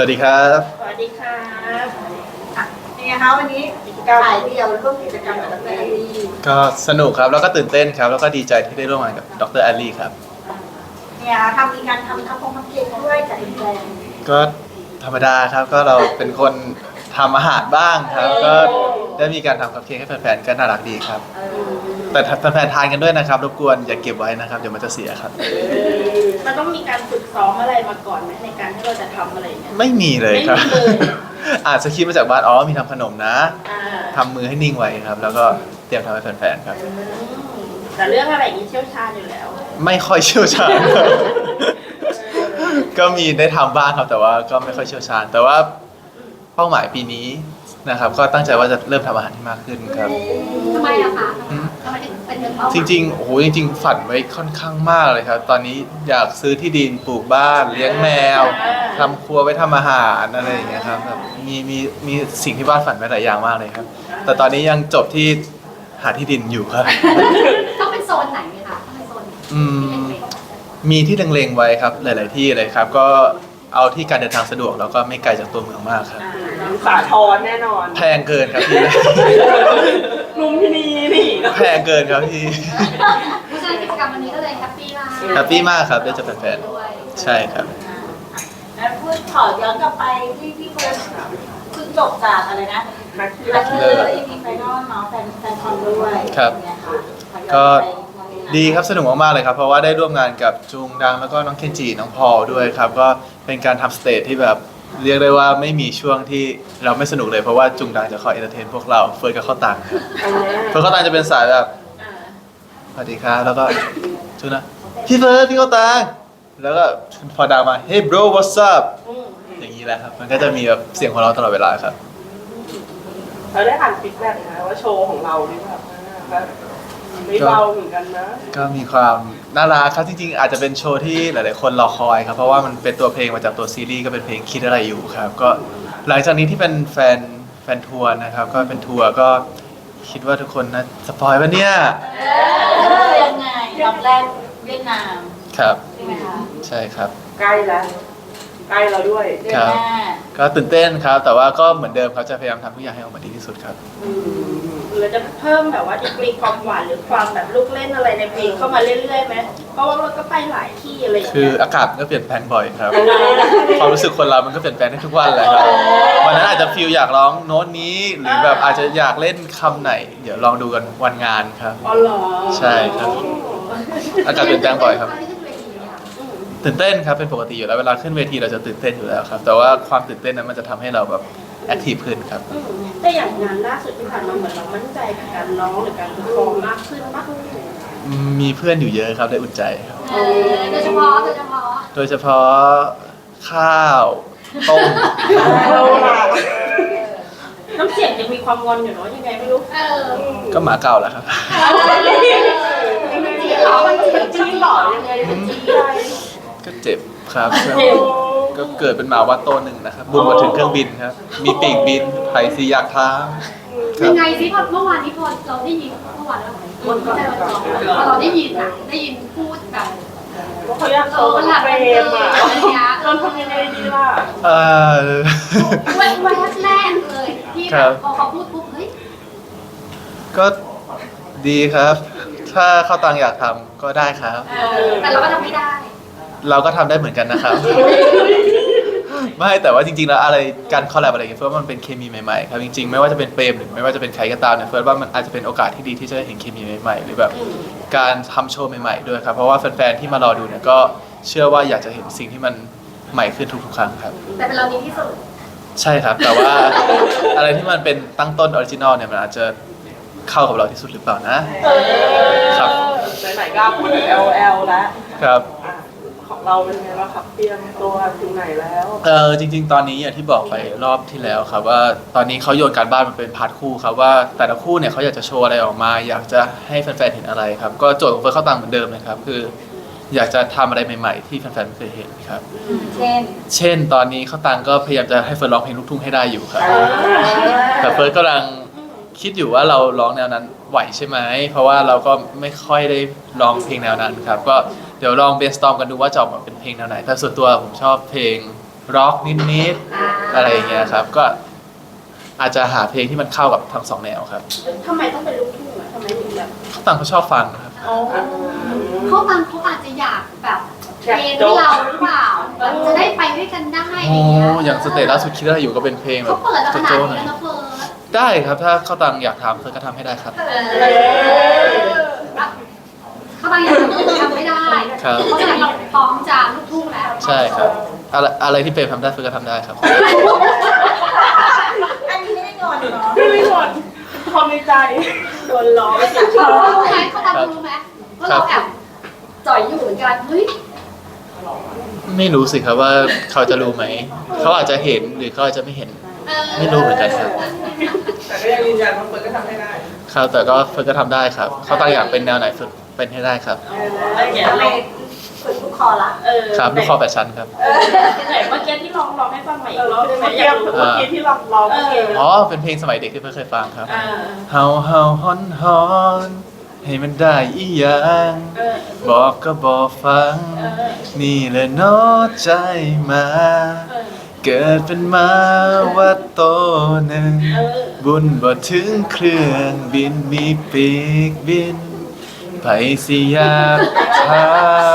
วัสดีครับ สวัสดีครับอะเป็นไงคะวันนี้ถ่ายเดียวร่วมกิจกรรมกับดรแอลลี่ก็สนุกครับแล้วก็ตื่นเต้นครับ แล้วก็ดีใจที่ได้ร่วมงานกับดรแอลลี่ครับ เนี่ยทำมีการทำทำพงทำเค้กด้วยกับแฟนก็ธรรมดาครับก็เราเป็นคนทำอาหารบ้างครับ ก็ได้มีการทำคัพเค้กให้แฟนๆก็น่ารักดีครับเออ แต่แฟนๆทานกันด้วยนะครับรบกวนอย่าเก็บไว้นะครับเดี๋ยวมันจะเสียครับ มันต้องมีการฝึกซ้อมอะไรมาก่อนไหมในการที่เราจะทำอะไรเนี่ยไม่มีเลยครับ ไม่มีเลยอ่านสคริปต์มาจากบ้านอ๋อมีทำขนมนะอ่าทำมือให้นิ่งไว้ครับ แล้วก็เตรียมทำให้แฟนๆครับ อืมแต่เรื่องอะไรอย่างนี้เชี่ยวชาญอยู่แล้ว ไม่ค่อยเชี่ยวชาญครับก็มีได้ทำบ้างครับแต่ว่าก็ไม่ค่อยเชี่ยวชาญ แต่ว่าเป้าหมายปีนี้ นะครับ ก็ตั้งใจว่าจะเริ่มทำอาหารที่มากขึ้นครับ ทำไมอะคะอืมทำไมถึงเป็นเรื่องเป้าหจมายริงๆ โอ้โห จริง ๆ ฝันไว้ค่อนข้างมากเลยครับ ตอนนี้อยากซื้อที่ดินปลูกบ้าน เลี้ยงแมวทำครัวไว้ทำอาหารอะไรอย่างเงี้ยครับแบบมีมีมีสิ่งที่บ้านฝันไว้หลายอย่างมากเลยครับ แต่ตอนนี้ยังจบที่หาที่ดินอยู่ครับ ต้องเป็นโซนไหนไหมคะต้องเป็นโซนไหนอืมมีที่เล็งๆไว้ครับหลาย ๆ ที่เลยครับ ก็เอาที่การเดินทางสะดวกแล้วก็ไม่ไกลจากตัวเมืองมากครับ สาทรแน่นอนแพงเกินครับพี่ ลุมพินีนี่แพงเกินครับพี่ เพราะฉะนั้นกิจกรรมวันนี้ก็เลยแฮปปี้มากแฮปปี้มากครับได้เจอแฟนด้วยๆใช่ครับ แล้วพูดขอย้อนกลับไปที่พี่เฟิร์สเพิ่งจบจากอะไรนะนักกีลัฬากเลอร์อีพีไฟนอลเนาะแฟนแฟนคอนด้วยครับเป็นไงคะก็ดีครับสนุกมากๆเลยครับ เพราะว่าได้ร่วมงานกับจุงดังแล้วก็น้องเคนจิน้องพอลด้วยครับ ก็เป็นการทำสเตจที่แบบ เรียกได้ว่าไม่มีช่วงที่เราไม่สนุกเลยเพราะว่าจุงดังจะคอยเอนเตอร์เทนพวกเราเฟิร์สกับข้าวตังครับเฟิร์สข้าวตังจะเป็นสายแบบอ่าสวัสดีครับแล้วก็จุงนะพี่เฟิร์สพี่ข้าวตังแล้วก็พอดังมา hey bro what's up อืมอย่างนี้แหละครับ มันก็จะมีแบบเสียงของเราะตลอดเวลาครับเราได้อ่านฟีดแบ็กนะว่าโชว์ของเรานี่แบบแบบ ไม่เบาเหมือนกันนะ ก็มีความน่ารักครับจริงๆ อาจจะเป็นโชว์ที่หลายๆ คนรอคอยครับ เพราะว่ามันเป็นตัวเพลงมาจากตัวซีรีส์ก็เป็นเพลงคิดอะไรอยู่ครับ ก็หลังจากนี้ที่เป็นแฟนแฟนทัวร์นะครับ ก็เป็นทัวร์ก็คิดว่าทุกคนนะสปอยล์ปะเนี่ยเออยังไงรอบแรกเวียดนามครับ ใช่ไหมคะใช่ครับ ใกล้แล้วใกล้เราด้วย เดือนหน้า ก็ตื่นเต้นครับ แต่ว่าก็เหมือนเดิมครับจะพยายามทำทุกอย่างให้ออกมาดีที่สุดครับห รือจะเพิ่มแบบว่าดีกรีความหวานหรือความแบบลูกเล่นอะไรในเพลงเข้ามาเรื่อยๆไหมเพราะว่าเราก็ไปหลายที่อะไรอย่างคือเงี้ยอากาศมันก็เปลี่ยนแปลงบ่อยครับ ความรู้สึกคนเรามันก็เปลี่ยนแปลงได้ทุกวันแหละครับวันนั้นอาจจะฟิลอยากร้องโน้ตนี้ หรือแบบอาจจะอยากเล่นคำไหน เดี๋ยวลองดูกันวันงานครับ อ๋อเหรอใช่ครับ อากาศเปลี่ยนแปลงบ่อยครับที่ขึ้นเวทีอะค่ะอืมตื่นเต้นครับเป็นปกติอยู่แล้วเวลาขึ้นเวทีเราจะตื่นเต้นอยู่แล้วครับ แต่ว่าความตื่นเต้นนั้นมันจะทำให้เราแบบ แอคทีฟขึ้นครับอืมแต่อย่างงานล่าสุดที่ผ่านมาเหมือนเรามั่นใจกับการร้องหรือการเพอร์ฟอร์มมากขึ้นมากขึ้นมีเพื่อนอยู่เยอะครับได้อุ่นใจครับเออโดยเฉพาะโดยเฉพาะโดยเฉพาะข้าวต้มเราล่ะน้ำเสียงยังมีความงอนอยู่เนาะยังไงไม่รู้เออก็หมาเก่าแหละครับมันจีบเหรอมันจีบจี้หล่อยังไงจะจี้ได้ก็เจ็บครับเจ็บ ก็เกิดเป็นหมาวัดโตวหนึ่งนะครับบุกมาถึงเครื่องบินครับ มีปีกบินไผ่สีอยากท้ามครัยับ งไงสิพอเมื่อวานนี้พอเราได้ยินเมื่อวานเราวันก่อนพอเราได้ยินอะได้ยินพูดแบบว่าเขาอยากโชว์เป็นเฟรมอะเราทำยังไงดีล่ะเอ่อแวบแวบแรกเลยที่คแบรับ บพอเขาพูดปุ๊บเฮ้ยก็ดีครับ ถ้าเข้าตังอยากทำก็ได้ครับ เออแต่เราก็ทำไม่ได้ เราก็ทำได้เหมือนกันนะครับ ไม่แต่ว่าจริงๆแล้วอะไรการคอลแลบอะไรอย่างเงี้ยเฟิร์สว่ามันเป็นเคมีใหม่ๆครับจริงๆไม่ว่าจะเป็นเปรมหรือไม่ว่าจะเป็นใครก็ตามเนี่ยเฟิร์สว่ามันอาจจะเป็นโอกาสที่ดีที่จะได้เห็นเคมีใหม่ๆ หรือแบบการทำโชว์ใหม่ๆด้วยครับเพราะว่าแฟนๆที่มารอดูเนี่ยก็เชื่อว่าอยากจะเห็นสิ่งที่มันใหม่ขึ้นทุกๆครั้งครับ แต่เป็นเราดีที่สุด ใช่ครับ แต่ว่าอะไรที่มันเป็นตั้งต้นออริจินอลเนี่ยมันอาจจะเข้ากับเราที่สุดหรือเปล่านะ ครับ ไหนๆก็พูดถึง LL แล้ว ครับอะ ของเราเป็นไงบ้างครับเตรียมตัวถึงไหนแล้วเออจริง ๆ ตอนนี้อย่างที่บอกไปรอบที่แล้วครับว่าตอนนี้เขาโยนการบ้านมันเป็นพาร์ทคู่ครับว่าแต่ละคู่เนี่ยเขาอยากจะโชว์อะไรออกมา อยากจะให้แฟนๆเห็นอะไรครับ ก็โจทย์ของเฟิร์สเข้าตังเหมือนเดิมเลยครับคือ อยากจะทำอะไรใหม่ ๆ ที่แฟนๆไม่เคยเห็นครับ เช่นเช่น ตอนนี้เข้าตังก็พยายามจะให้เฟิร์สร้องเพลงลูกทุ่งให้ได้อยู่ครับอ่าแต่เฟิร์สกำลังคิดอยู่ว่าเราร้องแนวนั้นไหวใช่ไหม เพราะว่าเราก็ไม่ค่อยได้ร้องเพลงแนวนั้นครับ ก็ เดี๋ยวลองเบสตอมกันดูว่าจะออกมาเป็นเพลงแนวไหนแต่ส่วนตัวผมชอบเพลงร็อกนิดๆอะไรอย่างเงี้ยครับ ก็อาจจะหาเพลงที่มันเข้ากับทั้งสองแนวครับทำไมต้องเป็นลูกทุ่งอะทำไมถึงแบบเขาต่างเขาชอบฟังครับอ๋อเขาบางเขาอาจจะอยากแบบเทรนให้เราหรือเปล่าแบบจะได้ไปด้วยกันได้โอ้อย่างเงี้ยอย่างสเตจล่าสุดคิดว่าอยู่ก็เป็นเพลงแบเขาบเปิดแล้วขนาดโจ๊ะๆหน่อยนี้แล้วนะเฟิร์สได้ครับถ้าเขาตังอยากทำเฟิร์นก็ทำให้ได้ครับ เขาบางอย่างเราทำไม่ได้ ครับ เพราะฉะนั้นเราพร้อมจะลูกทุ่งแล้วใช่ครับ อะไรอะไรที่เป็นทำได้เฟิร์นก็ทำได้ครับ อันนี้ไม่ได้งอนเนาะไม่ไม่หมดความในใจโดนล้อไปสิเขารู้ไหมเขาตามรู้ไหมว่าเราแอบจ่อยอยู่เหมือนกันเฮ้ยไม่รู้สิครับว่าเขาจะรู้ไหม เขาอาจจะเห็นหรือเขาอาจจะไม่เห็นไม่รู้เหมือนกันครับ แต่ก็ยังยืนยันว่าเฟิร์นก็ทำให้ได้ ครับแต่ก็เฟิร์นก็ทำได้ครับ เขาตังอยากเป็นแนวไหนเฟิร์น เป็นให้ได้ครับอะไรอย่างเงี้ยทำไมเราฝึกลูกคอละเออครับลูกคอแปดชั้นครับ ไหนเมื่อกี้ที่ร้องร้องให้ฟังใหม่อีเอกอรอบได้ไหมเมื่ออกี้ยากรู้เมื่อกี้ที่เราร้องเมื่อกี้อ๋อ เป็นเพลงสมัยเด็กที่เฟิร์นเคยฟังครับ อ่าเฮาเฮาฮอนฮอนให้มันได้อีหยังเออ บอกก็บอกฟัง เออ นี่แหละเนอใจมา เออ เกิดเป็นมาว่าโตหนึ่ง เออ บุญบ่ถึงเครื่องบินมีปีกบิน ไผสิยากถา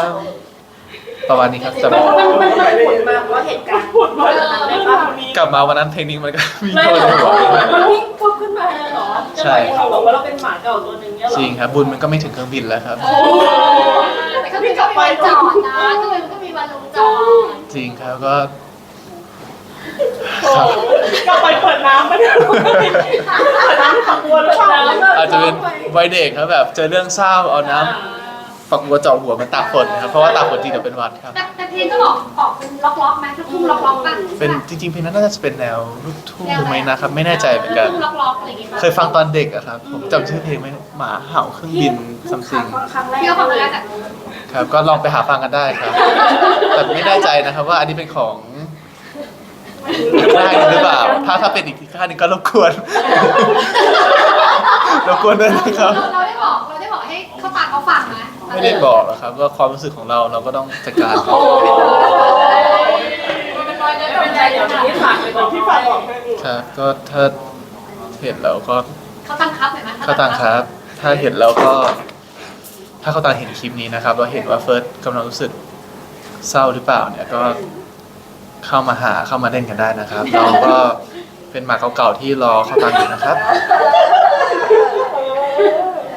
มประมาณนี้ครับจะมับนอกมันมันมันผุดมาเพราะเหตุการณ์พูดมาเรื่องนั้นเลยปะกลับมาวันนั้นเพลงนี้มันก็มีเลยโทษเหรในหัวอมันวิ่งปุ๊บขึ้นมาเลยเหรอใช่บอกเขาบอกว่าเราเป็นหมาเก่าตัวหนึ่งเนี่ยเหรอจริงครับ บุญมันก็ไม่ถึงเครื่องบินแล้วครับ แต่ก็มีก็มีวันจอดนะก็มีก็มีวันลงจอดจริงครับก็โอ้ กลับไปเปิดน้ำไม่ได้เปิดน้ำขับบัวหรือเปล่าอาจจะเป็นวัยเด็กครับแบบเจอเรื่องเศร้าเอาน้ำฝักบัวเจาะหัวมันตากฝนครับเพราะว่าตากฝนจริงแต่เป็นหวัดครับ แต่แต่เพลงก็ออกออกเป็นล็อกล็อกๆไหมลูกทุ่งล็อกล็อกๆป่ะเป็นจริงๆเพลงนั้นน่าจะเป็นแนวลูกทุ่งไหมนะครับไม่แน่ใจเหมือนกัน ลูกทุ่งล็อกล็อกๆอะไรอย่างเงี้ยเคยฟังตอนเด็กอะครับผมจำชื่อเพลงไม่ได้หมาเห่าเครื่องบินซัมซิงครั้งแรกพี่ก็ฟังมาแล้วแต่ครับก็ลองไปหาฟังกันได้ครับ แต่ไม่แน่ใจนะครับว่าอันนี้เป็นของ ค่ายหรือเปล่า ถ้าถ้าเป็นอีกค่ายหนึงก็รบกวน รบกวนด้วยนะครับ เราได้บอกเราได้บอกให้เขาตามเขาฟังไหมไม่ได้บอกหรอกครับว่าความรู้สึกของเราเราก็ต้องจัดการครับไม่เป็นไรเดี๋ยวพี่ฝากไปบอกที่พี่ฝาฝากกบบออกกให้ดูครับก็ถ้าเห็นแล้วก็เขาตั้งครับเห็นไหมเข้าตังครับ ถ้าเห็นแล้วก็ ถ้าเข้าตังเห็นคลิปนี้นะครับเราเห็นว่าเฟิร์สกำลังรู้สึกเศร้าหรือเปล่าเนี่ยก็ เข้ามาหาเข้ามาเล่นกันได้นะครับ เราก็เป็นหมาเก่าๆที่รอเข้าตังอยู่นะครับ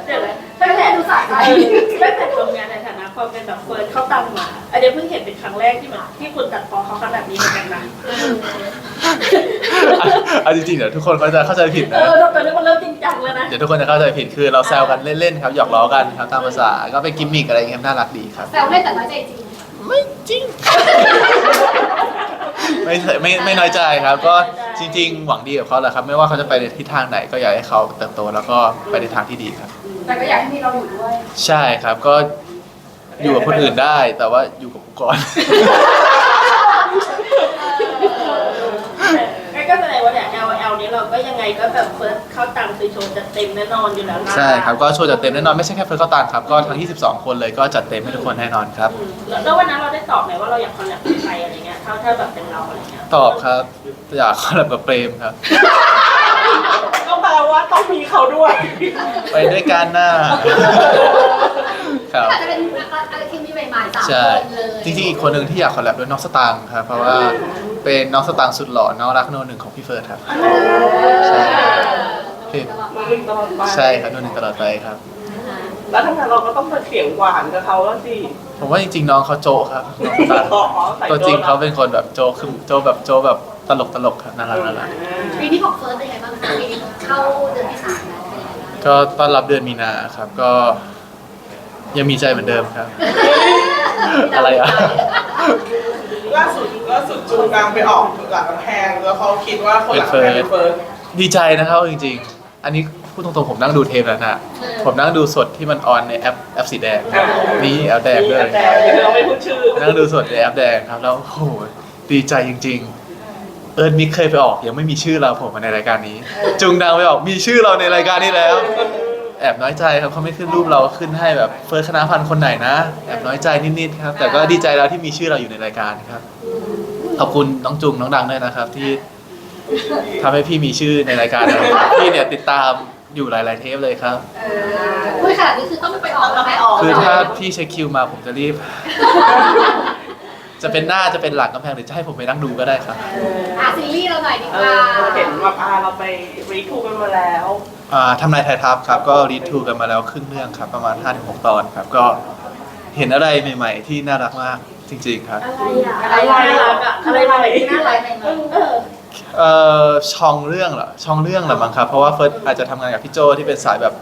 เดี๋ยวนะตั้งแต่ดูสายตั้งแต่ทำงานในฐานะความเป็นแบบเฟิร์นเข้าตังมาอันนี้เพิ่งเห็นเป็นครั้งแรกที่แบบที่คุณตัดฟอเขาขนาดนี้เหมือนกันนะเอาจริงๆเดี๋ยวทุกคนก็จะเข้าใจผิดเอนะอตอนนี้มันเริ่มจริงจังแล้วนะเดี๋ยวทุกคนจะเข้าใจผิดคือเราแซวกันเล่นๆครับหยอกล้อกันครับตามภาษาก็เป็นกิมมิกอะไรอย่างเงี้ยน่ารักดีครับ แซวเล่นแต่น้อยใจจริงไม่จริง ไม่ไม่ไม่น้อยใจครับ ก็จริง ๆ หวังดีกับเขาแหละครับ ไม่ว่าเขาจะไปในทิศทางไหนก็อยากให้เขาเติบโตแล้วก็ไปในทางที่ดีครับ แต่ก็อยากให้มีเราอยู่ด้วย ใช่ครับก็อยู่กับคนอื่นได้แต่ว่าอยู่กับกูก่อนงั้นก็แสดงว่าเนี่ย L L นี้เรา ก็ยังไงก็แบบเฟิร์สเข้าตังคือโชว์จะเต็มแน่นอนอยู่แล้วนะใช่ครับก็โชว์จัดเต็มแน่นอนไม่ใช่แค่เฟิร์สเข้าตังครับก็ทั้ง 22 คนเลยก็จัดเต็มให้ทุกคนแน่นอนครับ อืมแล้ววันนั้นเราได้ตอบไหมว่าเราอยากคอนแลบกับใครอะไรเงี้ยถ้าถ้าแบบเป็นเราอะไรเงี้ยตอบครับอยากคอลแลบกับเปรมครับก็แปล ว่าต้องมีเขาด้วย ไปด้วยกันหน้าครับ อาจจะเป็นอะไรที่มีใหม่ๆสามใช่คนเลยจริงๆ อีกคนหนึ่งที่อยากคอลแลบด้วยน้องสตางค์ครับ เพราะว่าเป็นน้องสตางค์สุดหล่อ น้องรักโนหนึ่งของพี่เฟิร์สครับ ใช่เพลงมือหนึ่งตลอดไปใช่ครับโนหนึ่งตลอดไปครับ แล้วทำไมเราก็ต้องมาเสียงหวานกับเขาแล้วสิผมว่าจริงๆ น้องเขาโจะครับน้องสตางค์ต่อใส่ตัวจริงเขาโดนเป็นคนแบบโจะคือโจะแบบโจะแบบ ตลกตลกๆครับน่ารักน่ารักปีนี้ของเฟิร์สเป็นไงบ้างคะปีนี้เข้าเดือนที่สามแล้วเป็นไงบ้างก็ต้อนรับเดือนมีนาครับก็ ยังมีใจเหมือนเดิมครับ อะไรอะ ล่าสุดล่าสุดจูงกลางไปออกหลังกำแพงแล้วเขาคิดว่าคนหลังกำแพงเป็นเฟิร์สดีใจนะครับจริง ๆ อันนี้พูดตรงๆผมนั่งดูเทปแล้วนะผมนั่งดูสดที่มันออนในแอปแอปสีแดงนี่แอปแดงด้วยแต่เราไม่พูดชื่อนั่งดูสดในแอปแดงครับแล้วโอ้โหดีใจจริง ๆ เอิร์นมิกเคยไปออกยังไม่มีชื่อเราผมมาในรายการนี้ จุงดังไปออกมีชื่อเราในรายการนี้แล้ว แอบน้อยใจครับเขาไม่ขึ้นรูปเราขึ้นให้แบบเฟิร์สคณะพันธ์คนไหนนะ แอบน้อยใจนิดๆครับ แต่ก็ดีใจแล้วที่มีชื่อเราอยู่ในรายการครับขอบคุณน้องจุงน้องดังด้วยนะครับ ที่ทำให้พี่มีชื่อในรายการนะครับพี่เนี่ยติดตามอยู่หลายๆเทปเลยครับคุยขนาดนี้คือต้องไปออกแล้วไหมออกคือถ้าพี่เช็คคิวมาผมจะรีบ จะเป็นหน้าจะเป็นหลังกำแพงหรือจะให้ผมไปนั่งดูก็ได้ครับ อะซีรีส์เราหน่อยดีเอกว่าอเห็นแบบอ่าเราไปรีทูกันมาแล้ว อ่าทำนายไทยทัพครับก็รีทูกันมาแล้วครึ่งเรื่องครับประมาณ 5-6 ตอนครับ ก็เห็นอะไรใหม่ ๆ ที่น่ารักมากจริง ๆ ครับอะไรอะอะไรน่ารักอะอะไรใหม่ที่น่ารักเออเอ่อช่องเรื่องเหรอช่องเรื่องเหรอมั้งครับ เพราะว่าเฟิร์สอาจจะทำงานกับพี่โจที่เป็นสายแบบ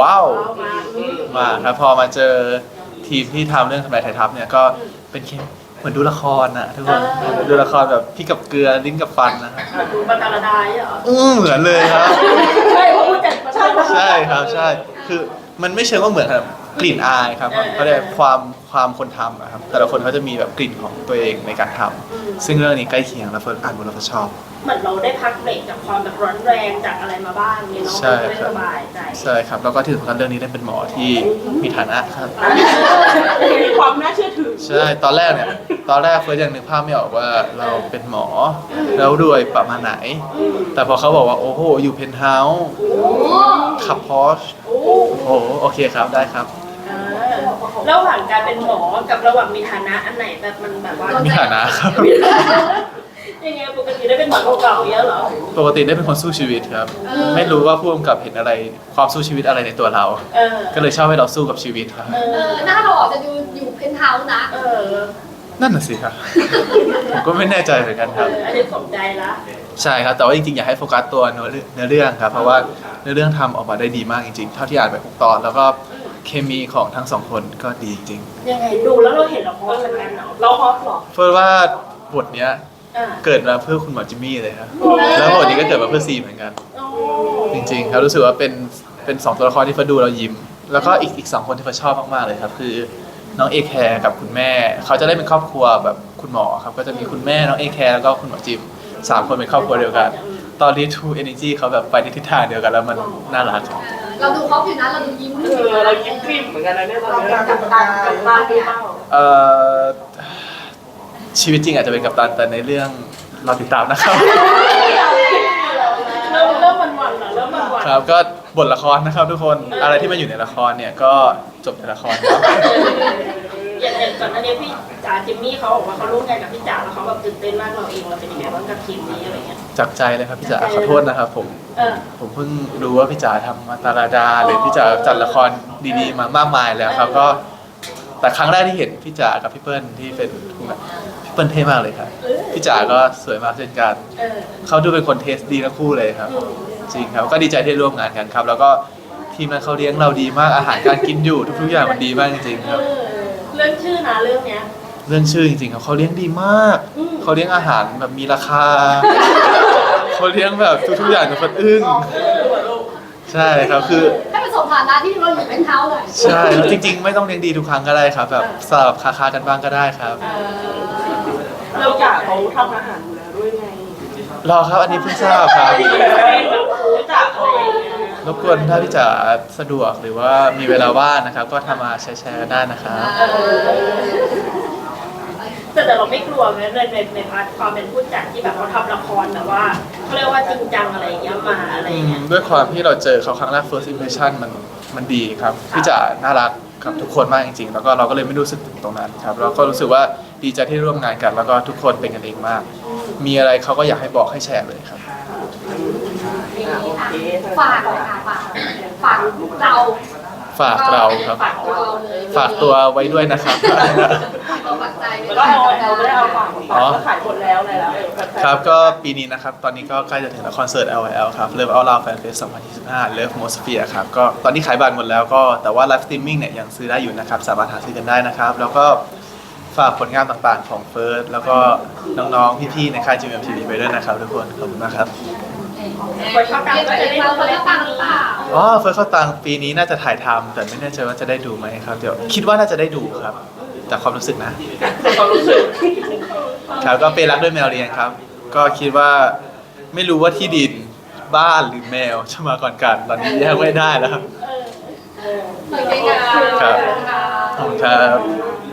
ว้าวเอามาอืมมากครับพอมาเจอทีมที่ทำเรื่องทำนายไทยทัพเนี่ยก็เป็นเคม เหมือนดูละครนะทุกคนดูละครแบบพี่กับเกลือลิ้นกับฟันนะครับเหมือนดูบัตรดายเหรออือเหมือนเลยครับ ใช่เพราะพูดจากใช่ ใช่ครับใช่คือมันไม่เชิงว่าเหมือนครับกลิ่นอายครับเออ เขาเรียกความความคนทำอะครับแต่ละคนเขาจะมีแบบกลิ่นของตัวเองในการทำซึ่งเรื่องนี้ใกล้เคียงแล้วเฟิร์นอ่านบทแล้วก็ชอบ เหมือนเราได้พักเบรกจากความแบบร้อนแรงจากอะไรมาบ้างเนี่ยเนาะใช่ได้ครับสบายใจใช่ครับ แล้วก็ที่สำคัญเรื่องนี้ได้เป็นหมอที่มีฐานะครับ มีความน่าเชื่อถือ ใช่ ตอนแรกเนี่ย ตอนแรกเฟิร์สยังนึกภาพไม่ออกว่าเราเป็นหมอ แล้วด้วยประมาณไหน แต่พอเขาบอกว่า โอ้โห อยู่เพนท์เฮาส์ขับพอชโอ้โห โอเคครับ ได้ครับ เออระหว่างการเป็นหมอกับระหว่างมีฐานะอันไหนแบบมันแบบว่ามีฐานะครับ ยังไงปกติได้เป็นหมอเก่าๆเยอะเหรอ ปกติได้เป็นคนสู้ชีวิตครับไม่รู้ว่าผู้กำกับเห็นอะไรความสู้ชีวิตอะไรในตัวเรา เออ ก็เลยชอบให้เราสู้กับชีวิตครับ เอเอออ หน้าเราออกจะดูอยู่เพนท์เฮาส์นะ เออ นั่นน่ะสิครับ ผมก็ไม่แน่ใจเหมือนกันเอครับ อ อันนี้สนใจละ ใช่ครับ แต่ว่าจริงๆ อยากให้โฟกัสตัวเนื้อเรื่องเนื้อเรื่องครับ เพราะว่าเนื้อเรื่องทำออกมาได้ดีมากจริงๆ เท่าที่อ่านไปหกตอน แล้วก็เคมีของทั้งสองคนก็ดีจริงยังไงดูแล้วเราเห็นเราพอสักกันเนาะเราฮอตหรอเฟิร์นว่าบทเนี้ยอ่า เกิดมาเพื่อคุณหมอจิมมี่เลยครับแล้วบทนี้ก็เกิดมาเพื่อซีเหมือนกันโอ้จริงๆครับรู้สึกว่าเป็นเป็นสองตัวละครที่เฟิร์นดูเรายิ้ม แล้วก็อีกอีกสองคนที่เฟิร์นชอบมากๆเลยครับ คือน้องเอแคร์กับคุณแม่ เขาจะได้เป็นครอบครัวแบบคุณหมอครับ ก็จะมีคุณแม่น้องเอแคร์แล้วก็คุณหมอจิมสามคนเป็นครอบครัวเดียวกัน ตอนนี้ True Energy เขาแบบไปในทิศทางเดียวกันแล้วมันน่ารักเออเราดูเขาอยู่นะเราดูยิ้มเออเรายิ้มกริ้มเหมือนกันนะเนี่ยเราเนี่ยกับตันกับบ้านเนี่ยเอ่อ ชีวิตจริงอาจจะเป็นกัปตันแต่ในเรื่องเราติดตามนะครับ เริ่มเริ่มมันวันๆเหรอเริ่มมันวันๆครับก็บทละครนะครับทุกคนอะไรที่มันอยู่ในละครเนี่ยก็จบในละครครับอย่างอย่างก่อนหน้านี้พี่จ๋าจิมมี่เขาบอกว่าเขาร่วมงานกับพี่จ๋าแล้วเขาแบบตื่นเต้นมากเราเองเราเป็นยังไงบ้างกับทีมนี้อะไรเงี้ย จากใจเลยครับพี่จ๋าขอโทษนะครับผม เออ ผมเพิ่งรู้ว่าพี่จ๋าทำมาตาลาดา หรือพี่จ๋าจัดละครดีๆมามากมายแล้วครับก็ แต่ครั้งแรกที่เห็นพี่จ๋ากับพี่เปิ้ลที่เป็นคู่แบบพี่เปิ้ลเท่มากเลยครับพี่จ๋าก็สวยมากเช่นกันเออเขาดูเป็นคนเทสดีทั้งคู่เลยครับอืมจริงครับก็ดีใจที่ได้ร่วมงานกันครับ แล้วก็ทีมนั้นเขาเลี้ยงเราดีมากอาหารการกินอยู่ทุกๆอย่างมันดีมากจริงๆครับ เออเรื่องชื่อนะเรื่องเนี้ย เรื่องชื่อจริงๆครับเขาเลี้ยงดีมาก อืม เขาเลี้ยงอาหารแบบมีราคา เขาเลี้ยงแบบทุกๆอย่างจนคนอึ้งใช่ครับคือ ให้เป็นสมฐานะที่เราอยู่เพนท์เฮาส์เลยใช่แล้วจริง ๆ ไม่ต้องเลี้ยงดีทุกครั้งก็ได้ครับ แบบสลับคาคาๆกันบ้างก็ได้ครับ เออ เราอยากเขาทำอาหารอยู่แล้วด้วยไงรอครับอันนี้เพิ่งทราบครับรู้จักอะไรอย่างเงี้ยรบกวนถ้าพี่จ๋าสะดวกหรือว่ามีเวลาว่างนะครับ ก็ทำมาแชร์ๆกันได้นะครับเออแต่แต่เราไม่กลัวไหมในในในพาร์ทความเป็นผู้จัดที่แบบเขาทำละครแต่ว่าเขาเรียกว่าจริงจังอะไรอย่างเงี้ยมาอะไรอย่างเงี้ยด้วยความที่เราเจอเขาครั้งแรก first impression มันมันดีครับ พี่จ๋าน่ารักกับทุกคนมากจริงๆ แล้วก็เราก็เลยไม่รู้สึกถึงตรงนั้นครับแล้วก็รู้สึกว่า ดีใจที่ร่วมงานกัน แล้วก็ทุกคนเป็นกันเองมาก มีอะไรเขาก็อยากให้บอกให้แชร์เลยครับโอเคฝากเลยค่ะฝากฝากเราฝากเราครับ ฝากเราเลยฝากตัวไว้ด้วยนะครับฝากตัวฝากใจไว้แล้วด้วยก็เอาเอาไม่ได้เอาฝากของฝากก็ขายหมดแล้วอะไรแล้วครับก็ปีนี้นะครับ ตอนนี้ก็ใกล้จะถึงแล้วคอนเสิร์ต LL ครับ Love Out Loud Fan Fest 2025 Love Mosphere ครับก็ตอนนี้ขายบัตรหมดแล้วก็แต่ว่าไลฟ์สตรีมมิ่งเนี่ยยังซื้อได้อยู่นะครับ สามารถหาซื้อกันได้นะครับ แล้วก็ ฝากผลงานต่างๆของเฟิร์สแล้วก็น้องๆ พี่ๆ ในค่าย GMMTV ไปด้วยนะครับทุกคน ขอบคุณมากครับ คนเข้ากลางก็จะได้เราดูคนเล่ละนตัตังงค์หรือหเปรือเปล่าล่าอ๋อเฟิร์สเข้าตังปีนี้น่าจะถ่ายทำแต่ไม่แน่ใจว่าจะได้ดูไหมครับ เดี๋ยวคิดว่าน่าจะได้ดูครับ จากความรู้สึกนะ ความรู้สึกครับก็เป็นรักด้วยแมวเลี้ยงครับ ก็คิดว่าไม่รู้ว่าที่ดินบ้านหรือแมวจะมาก่อนกัน ตอนนี้แยกไม่ได้แล้วครับเออเออโอเคค่ะครับขอบคุณค่ะขอบคุณครับ